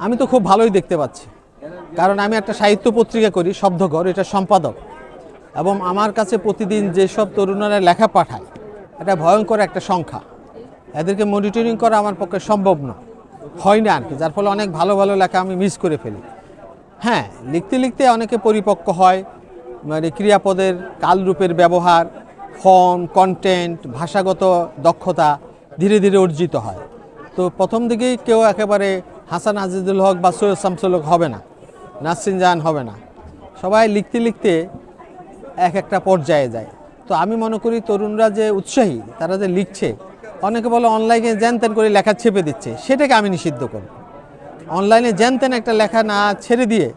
আমি তো খুব ভালোই দেখতে পাচ্ছি। কারণ আমি একটা সাহিত্য পত্রিকা করি, শব্দঘর, এটা সম্পাদক। এবং আমার কাছে প্রতিদিন যেসব তরুণরা লেখা পাঠায়, এটা ভয়ঙ্কর একটা সংখ্যা। এদেরকে মনিটরিং করা আমার পক্ষে সম্ভব না হয় না আর কি যার ফলে অনেক ভালো ভালো লেখা আমি মিস করে ফেলি। হ্যাঁ লিখতে লিখতে অনেকে পরিপক্ক হয় মানে ক্রিয়াপদের কালরূপের ব্যবহার ফর্ম কন্টেন্ট ভাষাগত দক্ষতা ধীরে ধীরে অর্জিত হয়। তো প্রথম দিকেই কেউ একেবারে হাসান আজিজুল হক বা সৈয়দ শামসুল হক হবে না, নাসরিন জাহান হবে না। সবাই লিখতে লিখতে এক একটা পর্যায়ে যায়। তো আমি মনে করি তরুণরা যে উৎসাহী, তারা যে লিখছে, অনেকে বলে অনলাইনে জ্যান ত্যান করে লেখা ছেপে দিচ্ছে, সেটাকে আমি নিষিদ্ধ করি। অনলাইনে জ্যান ত্যান একটা লেখা না ছেড়ে দিয়ে,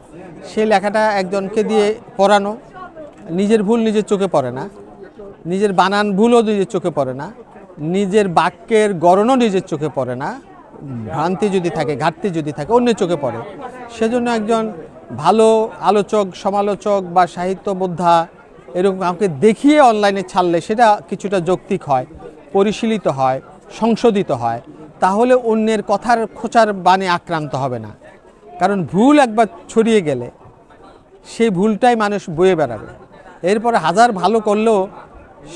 সেই লেখাটা একজনকে দিয়ে পড়ানো, নিজের ভুল নিজের চোখে পড়ে না, নিজের বানান ভুলও নিজের চোখে পড়ে না, নিজের বাক্যের গড়নও নিজের চোখে পড়ে না ভ্রান্তি যদি থাকে, ঘাটতি যদি থাকে, অন্যের চোখে পড়ে। সেজন্য একজন ভালো আলোচক, সমালোচক বা সাহিত্য বোদ্ধা এরকম আমাকে দেখিয়ে অনলাইনে ছাড়লে সেটা কিছুটা যৌক্তিক হয়, পরিশীলিত হয়, সংশোধিত হয়। তাহলে অন্যের কথার খোঁচার বানে আক্রান্ত হবে না। কারণ ভুল একবার ছড়িয়ে গেলে সেই ভুলটাই মানুষ বয়ে বেড়াবে। এরপরে হাজার ভালো করলেও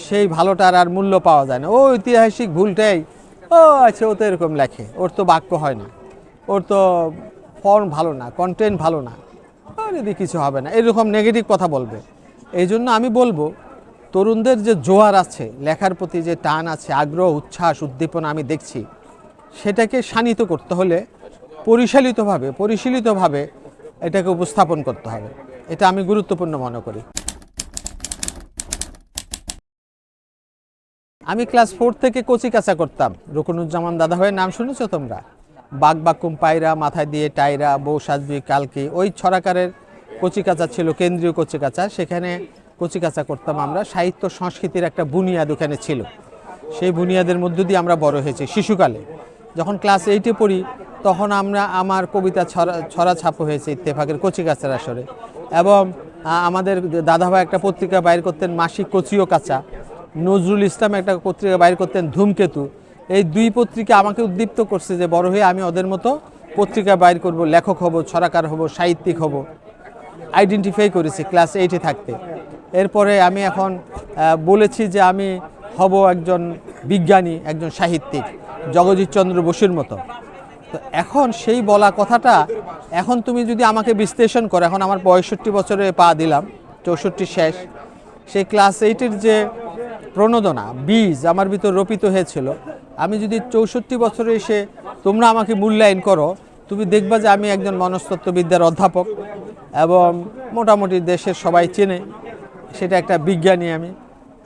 সেই ভালোটার আর মূল্য পাওয়া যায় না। ও ঐতিহাসিক ভুলটাই ও আচ্ছা ও তো এরকম লেখে। ওর তো বাক্য হয় না। ওর তো ফর্ম ভালো না কন্টেন্ট ভালো না। এদিকে কিছু হবে না। এরকম নেগেটিভ কথা বলবে। এই জন্য আমি বলব, তরুণদের যে জোয়ার আছে, লেখার প্রতি যে টান আছে, আগ্রহ, উচ্ছ্বাস, উদ্দীপনা আমি দেখছি, সেটাকে শানিত করতে হলে পরিশালিতভাবে, পরিশীলিতভাবে এটাকে উপস্থাপন করতে হবে। এটা আমি গুরুত্বপূর্ণ মনে করি। আমি ক্লাস ফোর থেকে কচি কাঁচা করতাম। রুকনুজ্জামান দাদা ভাইয়ের নাম শুনেছো তোমরা? বাঘ বাকুম পায়রা, মাথায় দিয়ে টায়রা বউ সাজবি কালকি। ওই ছড়াকারের কচি কাঁচা ছিল, কেন্দ্রীয় কচি কাঁচা। সেখানে কচি কাঁচা করতাম আমরা। সাহিত্য সংস্কৃতির একটা বুনিয়াদ ওখানে ছিল। সেই বুনিয়াদের মধ্য দিয়ে আমরা বড় হয়েছি শিশুকালে। যখন ক্লাস এইটে পড়ি, তখন আমরা আমার কবিতা ছড়া ছড়া ছাপ হয়েছে ইত্তেফাকের কচি কাঁচার আসরে। এবং আমাদের দাদাভাই একটা পত্রিকা বাইর করতেন, মাসিক কচিও কাঁচা। নজরুল ইসলাম একটা পত্রিকা বাইর করতেন ধূমকেতু। এই দুই পত্রিকা আমাকে উদ্দীপ্ত করছে যে, বড় হয়ে আমি ওদের মতো পত্রিকা বাইর করব, লেখক হব, ছড়াকার হব, সাহিত্যিক হব। আইডেন্টিফাই করেছি ক্লাস এইটে থাকতে। এরপরে আমি এখন বলেছি যে আমি হব একজন বিজ্ঞানী, একজন সাহিত্যিক, জগজিৎ চন্দ্র বসুর মতো। তো এখন সেই বলা কথাটা, এখন তুমি যদি আমাকে বিশ্লেষণ করো, এখন আমার পঁয়ষট্টি বছরে পা দিলাম, চৌষট্টি শেষ। সেই ক্লাস এইটের যে প্রণোদনা, বীজ আমার ভিতর রোপিত হয়েছিল। আমি যদি চৌষট্টি বছরে এসে তোমরা আমাকে মূল্যায়ন করো, তুমি দেখবা যে আমি একজন মনস্তত্ত্ববিদ্যার অধ্যাপক এবং মোটামুটি দেশের সবাই চেনে, সেটা একটা বিজ্ঞানী আমি।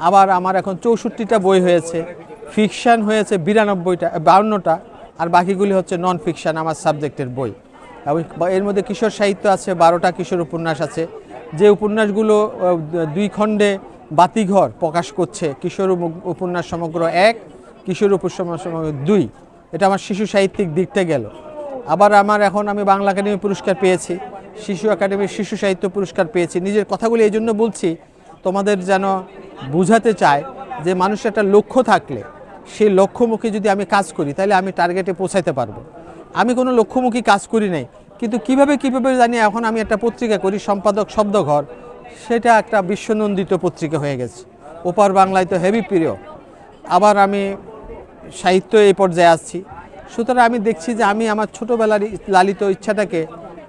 আবার আমার এখন চৌষট্টিটা বই হয়েছে, ফিকশান হয়েছে বিরানব্বইটা, বাউন্নটা, আর বাকিগুলি হচ্ছে নন ফিকশান আমার সাবজেক্টের বই। এবং এর মধ্যে কিশোর সাহিত্য আছে, বারোটা কিশোর উপন্যাস আছে। যে উপন্যাসগুলো দুই খণ্ডে বাতিঘর প্রকাশ করছে কিশোর উপন্যাস সমগ্র এক, কিশোর উপন্যাস সমগ্র দুই। এটা আমার শিশু সাহিত্যিক দিকটা গেল। আবার আমার এখন আমি বাংলা একাডেমি পুরস্কার পেয়েছি, শিশু একাডেমির শিশু সাহিত্য পুরস্কার পেয়েছি। নিজের কথাগুলি এই জন্য বলছি, তোমাদের যেন বুঝাতে চায় যে মানুষের একটা লক্ষ্য থাকলে, সেই লক্ষ্যমুখী যদি আমি কাজ করি, তাহলে আমি টার্গেটে পৌঁছাতে পারব। আমি কোনো লক্ষ্যমুখী কাজ করি নাই, কিন্তু কীভাবে কীভাবে জানি এখন আমি একটা পত্রিকা করি, সম্পাদক শব্দঘর। সেটা একটা বিশ্বনন্দিত পত্রিকা হয়ে গেছে। ওপার বাংলায় তো হেভি প্রিয়। আবার আমি সাহিত্য এই পর্যায়ে আসছি। সুতরাং আমি দেখছি যে আমি আমার ছোটোবেলার লালিত ইচ্ছাটাকে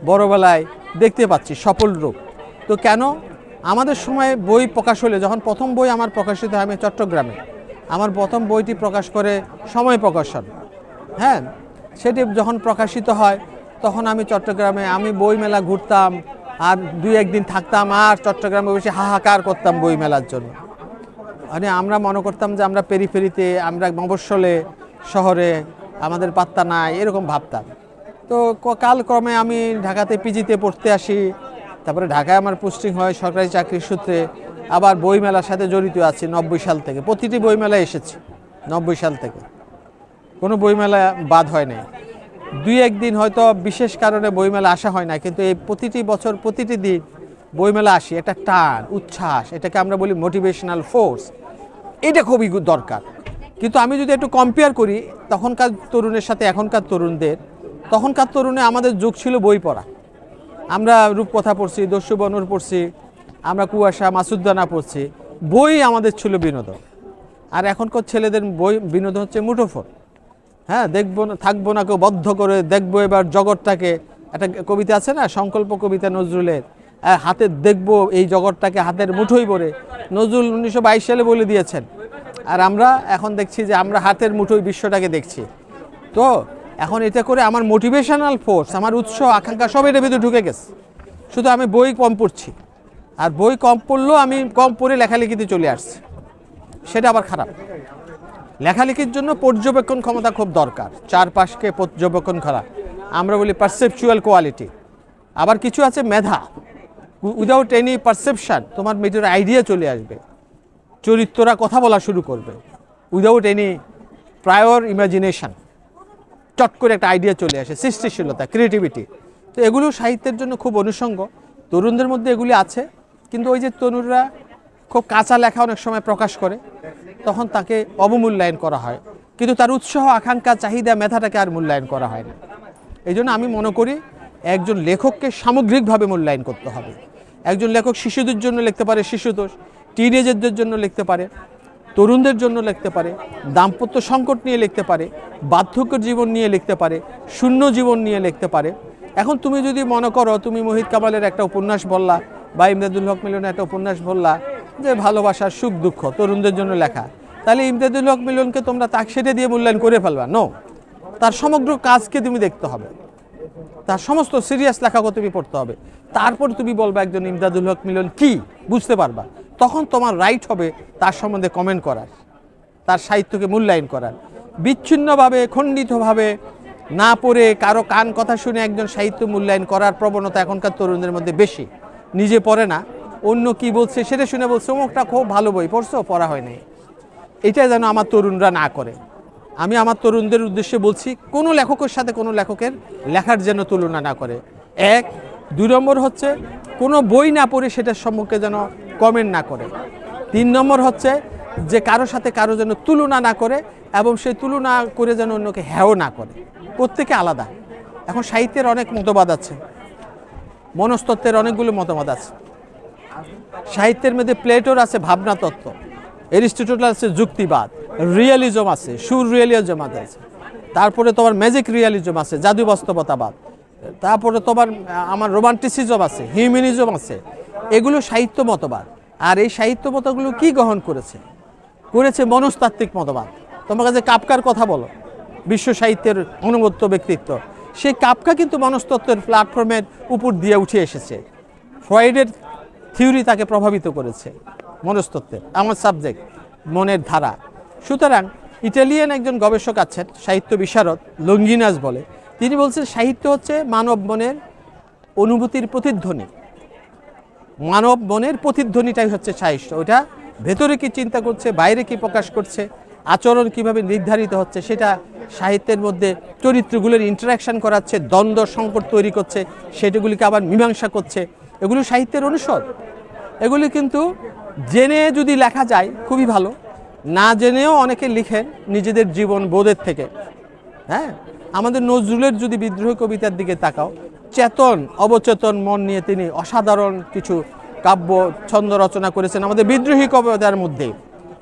বড়বেলায় দেখতে পাচ্ছি, সফল রূপ। তো কেন? আমাদের সময় বই প্রকাশ হলে, যখন প্রথম বই আমার প্রকাশিত হয় আমি চট্টগ্রামে। আমার প্রথম বইটি প্রকাশ করে সময় প্রকাশন। হ্যাঁ সেটি যখন প্রকাশিত হয়, তখন আমি চট্টগ্রামে আমি বই মেলা ঘুরতাম আর দুই একদিন থাকতাম আর চট্টগ্রামে বসে হাহাকার করতাম বই মেলার জন্য। মানে আমরা মনে করতাম যে আমরা পেরিফেরিতে, আমরা মফস্বলে, শহরে, আমাদের পাত্তা নাই, এরকম ভাবতাম। তো কালক্রমে আমি ঢাকাতে পিজিতে পড়তে আসি। তারপরে ঢাকায় আমার পোস্টিং হয় সরকারি চাকরির সূত্রে। আবার বইমেলার সাথে জড়িত আছি নব্বই সাল থেকে। প্রতিটি বইমেলায় এসেছি, নব্বই সাল থেকে। কোনো বইমেলা বাদ হয় নাই। দুই একদিন হয়তো বিশেষ কারণে বইমেলা আসা হয় না, কিন্তু এই প্রতিটি বছর প্রতিটি দিন বইমেলা আসি, একটা টান, উচ্ছ্বাস, এটাকে আমরা বলি মোটিভেশনাল ফোর্স এটা খুবই দরকার। কিন্তু আমি যদি একটু কম্পেয়ার করি, তখনকার তরুণের সাথে এখনকার তরুণদের, তখনকার তরুণে আমাদের যুগ ছিল বই পড়া। আমরা রূপকথা পড়ছি, দস্যু বনর পড়ছি, আমরা কুয়াশা, মাসুদ্দানা পড়ছি, বই আমাদের ছিল বিনোদন। আর এখনকার ছেলেদের বই বিনোদন হচ্ছে মুঠোফোন। হ্যাঁ দেখব না, থাকব না কেউ, বদ্ধ করে দেখব এবার জগৎটাকে। একটা কবিতা আছে না, সংকল্প কবিতা নজরুলের? হাতে দেখব এই জগৎটাকে, হাতের মুঠোই পরে নজরুল উনিশশো বাইশ সালে বলে দিয়েছেন। আর আমরা এখন দেখছি যে আমরা হাতের মুঠোই বিশ্বটাকে দেখছি। তো, এখন এটা করে আমার মোটিভেশনাল ফোর্স আমার উৎস, আকাঙ্ক্ষা, সব এটার ভিতরে ঢুকে গেছে। শুধু আমি বই কম পড়ছি। আর বই কম পড়লেও আমি কম পড়ে লেখালেখিতে চলে আসছি। সেটা আবার খারাপ। লেখালেখির জন্য পর্যবেক্ষণ ক্ষমতা খুব দরকার। চারপাশকে পর্যবেক্ষণ করা। আমরা বলি পারসেপচুয়াল কোয়ালিটি আবার কিছু আছে মেধা। উইদাউট এনি পারসেপশন তোমার মেয়েটার আইডিয়া চলে আসবে। চরিত্ররা কথা বলা শুরু করবে। উইদাউট এনি প্রায়র ইমাজিনেশন চট করে একটা আইডিয়া চলে আসে। সৃষ্টিশীলতা ক্রিয়েটিভিটি তো এগুলো সাহিত্যের জন্য খুব অনুষঙ্গ। তরুণদের মধ্যে এগুলি আছে। কিন্তু ওই যে তরুণরা খুব কাঁচা লেখা অনেক সময় প্রকাশ করে, তখন তাকে অবমূল্যায়ন করা হয়। কিন্তু তার উৎসাহ, আকাঙ্ক্ষা, চাহিদা, মেধাটাকে আর মূল্যায়ন করা হয় না। এই জন্য আমি মনে করি একজন লেখককে সামগ্রিকভাবে মূল্যায়ন করতে হবে। একজন লেখক শিশুদের জন্য লিখতে পারে শিশুদোষ টিনেজারদের জন্য লিখতে পারে, তরুণদের জন্য লিখতে পারে, দাম্পত্য সংকট নিয়ে লিখতে পারে বার্ধক্য জীবন নিয়ে লিখতে পারে, শূন্য জীবন নিয়ে লিখতে পারে। এখন তুমি যদি মনে করো, তুমি মোহিত কামালের একটা উপন্যাস বললা বা ইমদাদুল হক মিলনের একটা উপন্যাস বললা যে ভালোবাসার সুখ, দুঃখ তরুণদের জন্য লেখা। তাহলে ইমদাদুল হক মিলনকে তোমরা তাক সেটে দিয়ে মূল্যায়ন করে ফেলবা। নো তার সমগ্র কাজকে তুমি দেখতে হবে। তার সমস্ত সিরিয়াস লেখাকে তুমি পড়তে হবে। তারপর তুমি বলবা একজন ইমদাদুল হক মিলন কি? বুঝতে পারবা। তখন তোমার রাইট হবে তার সম্বন্ধে কমেন্ট করার, তার সাহিত্যকে মূল্যায়ন করার। বিচ্ছিন্নভাবে, খণ্ডিতভাবে, না পড়ে কারও কান কথা শুনে একজন সাহিত্য মূল্যায়ন করার প্রবণতা এখনকার তরুণদের মধ্যে বেশি। নিজে পড়ে না। অন্য কি বলছে সেটা শুনে বলছে, অমুকটা খুব ভালো বই পড়ছো, পড়া হয় নাই এটা যেন আমার তরুণরা না করে। আমি আমার তরুণদের উদ্দেশ্যে বলছি, কোনো লেখকের সাথে কোনো লেখকের লেখার যেন তুলনা না করে। এক, দুই নম্বর হচ্ছে, কোনো বই না পড়ে সেটার সম্মুখে যেন কমেন্ট না করে। তিন নম্বর হচ্ছে, যে কারও সাথে কারও যেন তুলনা না করে এবং সেই তুলনা করে যেন অন্যকে হ্যাও না করে। প্রত্যেকে আলাদা। এখন সাহিত্যের অনেক মতবাদ আছে, মনস্তত্ত্বের অনেকগুলো মতবাদ আছে। সাহিত্যের মধ্যে প্লেটোর আছে ভাবনা তত্ত্ব আছে যুক্তিবাদ, রিয়েলিজম আছে, সুর রিয়েলিজম আছে। তারপরে তোমার ম্যাজিক রিয়েলিজম আছে, জাদু বাস্তবতাবাদ। তারপরে তোমার, আমার রোমান্টিসিজম আছে, হিউম্যানিজম আছে। এগুলো সাহিত্য মতবাদ। আর এই সাহিত্য মতগুলো কি গ্রহণ করেছে? করেছে মনস্তাত্ত্বিক মতবাদ। তোমার কাছে কাপকার কথা বলো, বিশ্ব সাহিত্যের অনুগত্য ব্যক্তিত্ব। সেই কাপকা কিন্তু মনস্তত্ত্বের প্ল্যাটফর্মের উপর দিয়ে উঠে এসেছে। ফ্রয়েডের থিওরি তাকে প্রভাবিত করেছে মনস্তত্ত্বের আমার সাবজেক্ট মনের ধারা। সুতরাং ইটালিয়ান একজন গবেষক আছেন, সাহিত্য বিশারদ লঙ্গিনাস বলে। তিনি বলছেন, সাহিত্য হচ্ছে মানব মনের অনুভূতির প্রতিধ্বনি। মানব মনের প্রতিধ্বনিটাই হচ্ছে সাহিত্য। ওটা ভেতরে কি চিন্তা করছে, বাইরে কি প্রকাশ করছে, আচরণ কীভাবে নির্ধারিত হচ্ছে, সেটা সাহিত্যের মধ্যে চরিত্রগুলোর ইন্টারাকশন করাচ্ছে, দ্বন্দ্ব, সংকট তৈরি করছে সেটাগুলিকে আবার মীমাংসা করছে। এগুলো সাহিত্যের অনুষদ। এগুলি কিন্তু জেনে যদি লেখা যায়, খুবই ভালো। না জেনেও অনেকে লিখেন নিজেদের জীবন বোধের থেকে। হ্যাঁ? আমাদের নজরুলের যদি বিদ্রোহ কবিতার দিকে তাকাও, চেতন, অবচেতন মন নিয়ে তিনি অসাধারণ কিছু কাব্য, ছন্দ রচনা করেছেন আমাদের বিদ্রোহী কবিতার মধ্যে।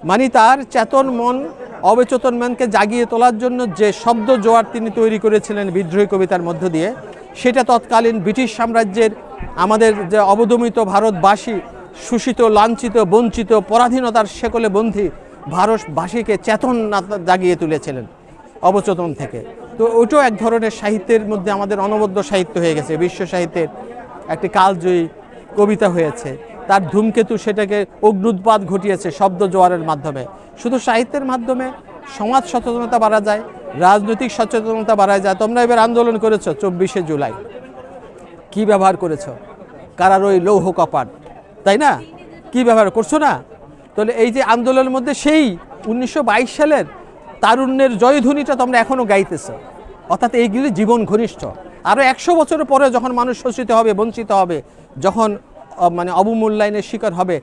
মানে তার চেতন মন, অবচেতন মনকে জাগিয়ে তোলার জন্য যে শব্দ জোয়ার তিনি তৈরি করেছিলেন বিদ্রোহী কবিতার মধ্য দিয়ে, সেটা তৎকালীন ব্রিটিশ সাম্রাজ্যের আমাদের যে অবদমিত ভারতবাসী শোষিত, লাঞ্ছিত, বঞ্চিত, পরাধীনতার শেকলে বন্ধী ভারতবাসীকে চেতন জাগিয়ে তুলেছিলেন অবচেতন থেকে। তো ওইটাও এক ধরনের সাহিত্যের মধ্যে আমাদের অনবদ্য সাহিত্য হয়ে গেছে। বিশ্ব সাহিত্যের একটি কালজয়ী কবিতা হয়েছে। তার ধূমকেতু সেটাকে অগ্নুৎপাত ঘটিয়েছে শব্দ জোয়ারের মাধ্যমে। শুধু সাহিত্যের মাধ্যমে সমাজ সচেতনতা বাড়া যায়, রাজনৈতিক সচেতনতা বাড়া যায়। তোমরা এবার আন্দোলন করেছ চব্বিশে জুলাই। কি ব্যবহার করেছ? কারার ওই লৌহ কপাট। তাই না? কি ব্যবহার করছ না? তাহলে এই যে আন্দোলনের মধ্যে সেই উনিশশো বাইশ সালের তারুণ্যের জয়ধ্বনিটা তোমরা এখনও গাইতেছো। অর্থাৎ এইগুলি জীবন ঘনিষ্ঠ। আরও একশো বছর পরে যখন মানুষ শোষিত হবে, বঞ্চিত হবে, যখন মানে অবমূল্যায়নের শিকার হবে,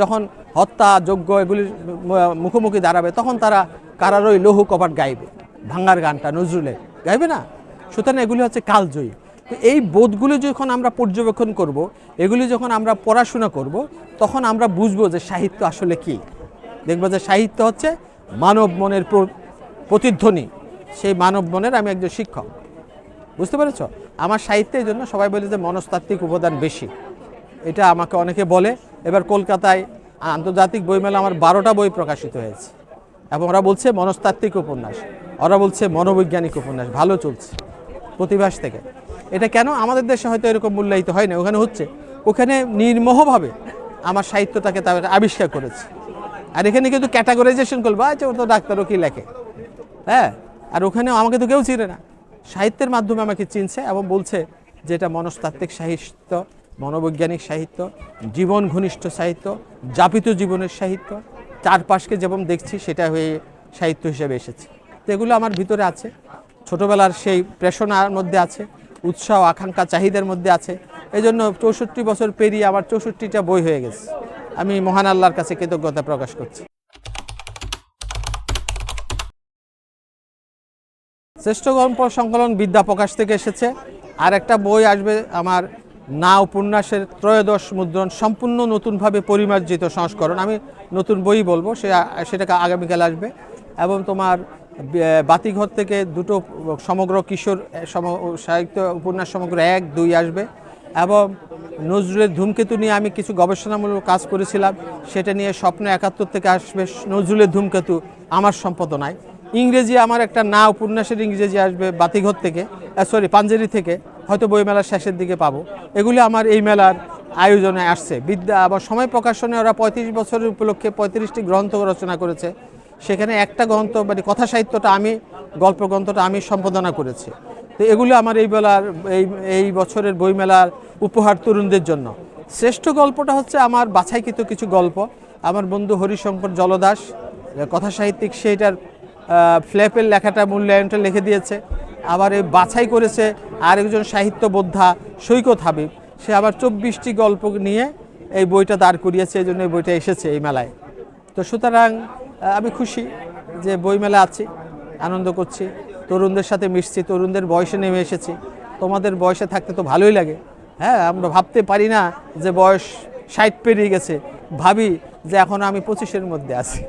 যখন হত্যা, যজ্ঞ এগুলির মুখোমুখি দাঁড়াবে, তখন তারা কারার ওই লৌহ কপাট গাইবে। ভাঙ্গার গানটা নজরুলের গাইবে না? সুতরাং এগুলি হচ্ছে কালজয়ী। তো এই বোধগুলি যখন আমরা পর্যবেক্ষণ করব, এগুলি যখন আমরা পড়াশোনা করব, তখন আমরা বুঝব যে সাহিত্য আসলে কি। দেখব যে সাহিত্য হচ্ছে মানব মনের প্রতিধ্বনি। সেই মানব মনের আমি একজন শিক্ষক। বুঝতে পেরেছ? আমার সাহিত্যের জন্য সবাই বলে যে মনস্তাত্ত্বিক উপাদান বেশি। এটা আমাকে অনেকে বলে। এবার কলকাতায় আন্তর্জাতিক বইমেলা আমার বারোটা বই প্রকাশিত হয়েছে। এবং ওরা বলছে মনস্তাত্ত্বিক উপন্যাস। ওরা বলছে মনোবৈজ্ঞানিক উপন্যাস। ভালো চলছে। প্রতিভাস থেকে। এটা কেন? আমাদের দেশে হয়তো এরকম মূল্যায়িত হয় না ওখানে হচ্ছে। ওখানে নির্মোহভাবে আমার সাহিত্যটাকে তার আবিষ্কার করেছে। আর এখানে কিন্তু ক্যাটাগরাইজেশন করব আচ্ছা ও তো ডাক্তারও কি লেখে? হ্যাঁ আর ওখানে আমাকে তো কেউ চিনে না। সাহিত্যের মাধ্যমে আমাকে চিনছে এবং বলছে যে এটা মনস্তাত্ত্বিক সাহিত্য, মনোবৈজ্ঞানিক সাহিত্য, জীবন ঘনিষ্ঠ সাহিত্য, যাপিত জীবনের সাহিত্য, চারপাশকে যেমন দেখছি, সেটা হয়ে সাহিত্য হিসেবে এসেছে। তো এগুলো আমার ভিতরে আছে। ছোটোবেলার সেই প্রেষণার মধ্যে আছে। উৎসাহ, আকাঙ্ক্ষা, চাহিদার মধ্যে আছে। এই জন্য চৌষট্টি বছর পেরিয়ে আমার চৌষট্টিটা বই হয়ে গেছে। আমি মহান আল্লাহর কাছে কৃতজ্ঞতা প্রকাশ করছি। শ্রেষ্ঠ গল্প সংকলন বিদ্যা প্রকাশ থেকে এসেছে। আর একটা বই আসবে আমার না উপন্যাসের ত্রয়োদশ মুদ্রণ সম্পূর্ণ নতুনভাবে পরিমার্জিত সংস্করণ। আমি নতুন বই বলব, সে, সেটাকে আগামীকাল আসবে। এবং তোমার বাতিঘর থেকে দুটো সমগ্র কিশোর সম- সাহিত্য উপন্যাস সমগ্র এক, দুই আসবে। এবং নজরুলের ধূমকেতু নিয়ে আমি কিছু গবেষণামূলক কাজ করেছিলাম। সেটা নিয়ে স্বপ্ন একাত্তর থেকে আসবে নজরুলের ধূমকেতু, আমার সম্পাদনায়। ইংরেজি আমার একটা না, উপন্যাসের ইংরেজি আসবে বাতিঘর থেকে সরি পাঞ্জেরি থেকে। হয়তো বইমেলার শেষের দিকে পাবো। এগুলি আমার এই মেলার আয়োজনে আসছে। বিদ্যা আবার সময় প্রকাশনে ওরা পঁয়ত্রিশ বছরের উপলক্ষে পঁয়ত্রিশটি গ্রন্থ রচনা করেছে। সেখানে একটা গ্রন্থ মানে কথা সাহিত্যটা আমি, গল্প গ্রন্থটা আমি সম্পাদনা করেছি। তো এগুলো আমার এই বেলার, এই এই বছরের বইমেলার উপহার তরুণদের জন্য। শ্রেষ্ঠ গল্পটা হচ্ছে আমার বাছাইকৃত কিছু গল্প। আমার বন্ধু হরিশঙ্কর জলদাস, কথা সাহিত্যিক সেইটার ফ্ল্যাপের লেখাটা মূল্যায়নটা লিখে দিয়েছে। আবার এই বাছাই করেছে আরেকজন সাহিত্য বোদ্ধা সৈকত হাবিব। সে আবার চব্বিশটি গল্প নিয়ে এই বইটা দাঁড় করিয়েছে, এই জন্য এই বইটা এসেছে এই মেলায়। তো সুতরাং আমি খুশি যে বইমেলা আছি, আনন্দ করছি, তরুণদের সাথে মিশছি, তরুণদের বয়সে নেমে এসেছি। তোমাদের বয়সে থাকতে তো ভালোই লাগে। হ্যাঁ আমরা ভাবতে পারি না যে বয়স ষাট পেরিয়ে গেছে। ভাবি যে এখন আমি পঁচিশের মধ্যে আছি।